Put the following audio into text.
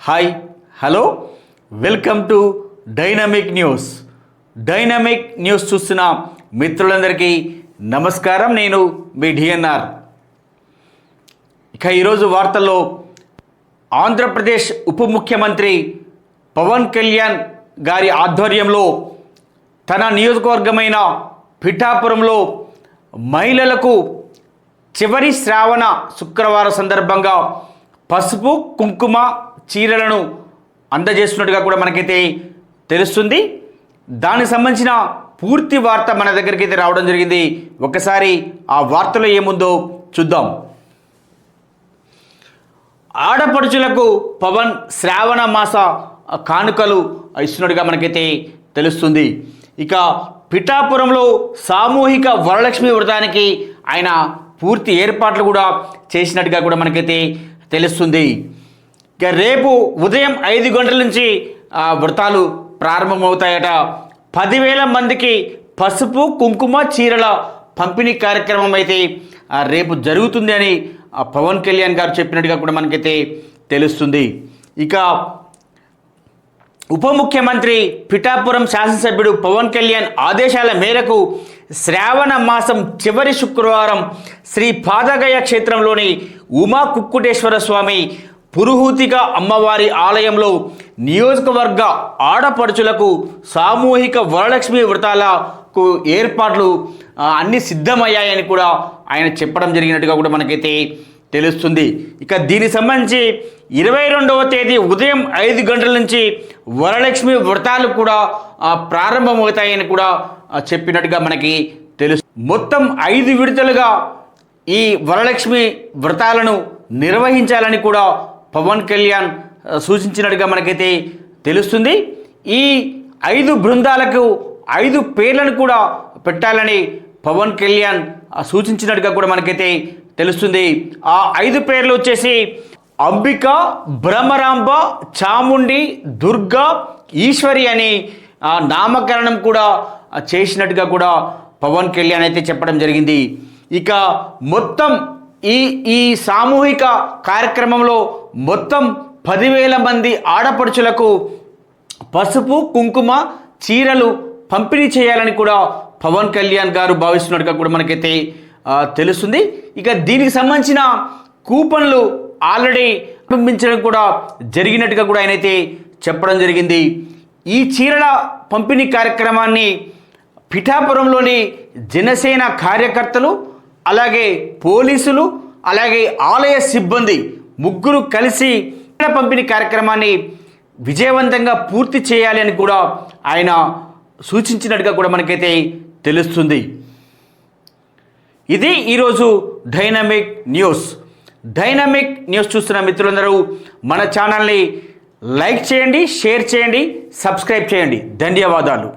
Hi hello. Welcome to dynamic news. Dynamic news చూస్తున్న మిత్రులందరికీ నమస్కారం. నేను మీ డిఎన్ఆర్ ఇక ఈరోజు వార్తల్లో ఆంధ్రప్రదేశ్ ఉప ముఖ్యమంత్రి పవన్ కళ్యాణ్ గారి ఆధ్వర్యంలో తన నియోజకవర్గమైన పిఠాపురంలో మహిళలకు చివరి శ్రావణ శుక్రవారం సందర్భంగా పసుపు కుంకుమ చీరలను అందజేస్తున్నట్టుగా కూడా మనకైతే తెలుస్తుంది. దానికి సంబంధించిన పూర్తి వార్త మన దగ్గరికి అయితే రావడం జరిగింది. ఒకసారి ఆ వార్తలో ఏముందో చూద్దాం. ఆడపడుచులకు పవన్ శ్రావణ మాస కానుకలు ఇస్తున్నట్టుగా మనకైతే తెలుస్తుంది. ఇక పిఠాపురంలో సామూహిక వరలక్ష్మి వ్రతానికి ఆయన పూర్తి ఏర్పాట్లు కూడా చేసినట్టుగా కూడా మనకైతే తెలుస్తుంది. ఇక రేపు ఉదయం ఐదు గంటల నుంచి ఆ వ్రతాలు ప్రారంభమవుతాయట. పదివేల మందికి పసుపు కుంకుమ చీరల పంపిణీ కార్యక్రమం అయితే ఆ, రేపు జరుగుతుంది అని ఆ, పవన్ కళ్యాణ్ గారు చెప్పినట్టుగా కూడా మనకైతే తెలుస్తుంది. ఇక ఉప ముఖ్యమంత్రి పిఠాపురం శాసనసభ్యుడు పవన్ కళ్యాణ్ ఆదేశాల మేరకు శ్రావణ మాసం చివరి శుక్రవారం శ్రీ పాదగయ క్షేత్రంలోని ఉమా కుక్కుటేశ్వర స్వామి పురుహూతిక అమ్మవారి ఆలయంలో నియోజకవర్గ ఆడపడుచులకు సామూహిక వరలక్ష్మి వ్రతాలకు ఏర్పాట్లు అన్నీ అన్ని సిద్ధమయ్యాయని కూడా ఆయన చెప్పడం జరిగినట్టుగా కూడా మనకైతే తెలుస్తుంది. ఇక దీనికి సంబంధించి ఇరవై రెండవ తేదీ ఉదయం ఐదు గంటల నుంచి వరలక్ష్మి వ్రతాలు కూడా ప్రారంభమవుతాయని కూడా చెప్పినట్టుగా మనకి తెలుసు. మొత్తం ఐదు విడతలుగా ఈ వరలక్ష్మి వ్రతాలను నిర్వహించాలని కూడా పవన్ కళ్యాణ్ సూచించినట్టుగా మనకైతే తెలుస్తుంది. ఈ ఐదు బృందాలకు ఐదు పేర్లను కూడా పెట్టాలని పవన్ కళ్యాణ్ సూచించినట్టుగా కూడా మనకైతే తెలుస్తుంది. ఆ ఐదు పేర్లు వచ్చేసి అంబిక భ్రమరాంబ చాముండి దుర్గా ఈశ్వరి అని నామకరణం కూడా చేసినట్టుగా కూడా పవన్ కళ్యాణ్ అయితే చెప్పడం జరిగింది. ఇక మొత్తం ఈ ఈ సామూహిక కార్యక్రమంలో మొత్తం పదివేల మంది ఆడపడుచులకు పసుపు కుంకుమ చీరలు పంపిణీ చేయాలని కూడా పవన్ కళ్యాణ్ గారు భావిస్తున్నట్టుగా కూడా మనకైతే తెలుస్తుంది. ఇక దీనికి సంబంధించిన కూపన్లు ఆల్రెడీ పంపించడం కూడా జరిగినట్టుగా కూడా ఆయన అయితే చెప్పడం జరిగింది. ఈ చీరల పంపిణీ కార్యక్రమాన్ని పిఠాపురంలోని జనసేన కార్యకర్తలు అలాగే పోలీసులు అలాగే ఆలయ సిబ్బంది ముగ్గురు కలిసి పంపిణీ కార్యక్రమాన్ని విజయవంతంగా పూర్తి చేయాలి అని కూడా ఆయన సూచించినట్టుగా కూడా మనకైతే తెలుస్తుంది. ఇది ఈరోజు డైనమిక్ న్యూస్. డైనమిక్ న్యూస్ చూస్తున్న మిత్రులందరూ మన ఛానల్ని లైక్ చేయండి షేర్ చేయండి సబ్స్క్రైబ్ చేయండి. ధన్యవాదాలు.